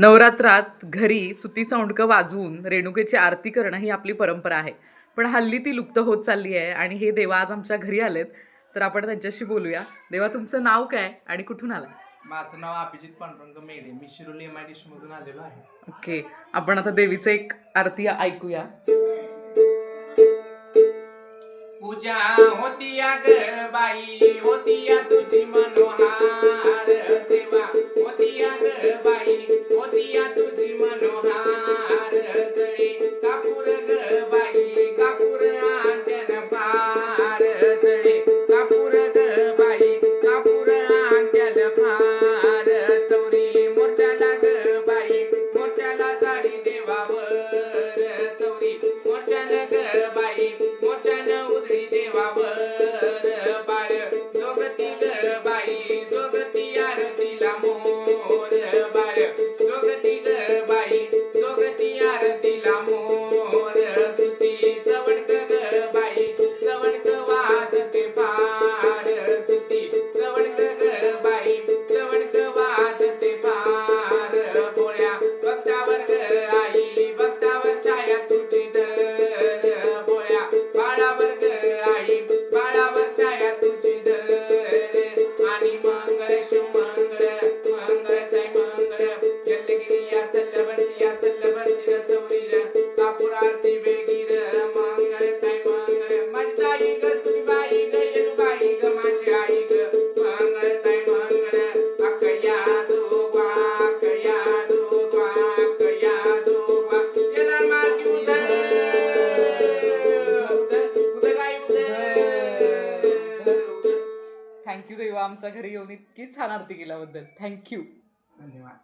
नवरात्रात घरी सुती चौंडकं वाजवून रेणुकेची आरती करणं ही आपली परंपरा आहे. पण हल्ली ती लुप्त होत चालली आहे आणि हे देवा आज आमच्या घरी आलेत. तर आपण त्यांच्याशी बोलूया. देवा तुमचं नाव काय आणि कुठून आलाय माझं नाव अभिजित पांडुरंग मेढे मी शिरोली एम आय डी मधून आलेलो आहे. ओके. आपण आता देवीचं एक आरती ऐकूया. पूजा होतीया ग बाई होतीया तुझी मनोहार बाई होतीया तुझी मनोहार Look at the देवा आमच्या घरी येऊन इतकी छान आरती केल्याबद्दल. थँक्यू धन्यवाद.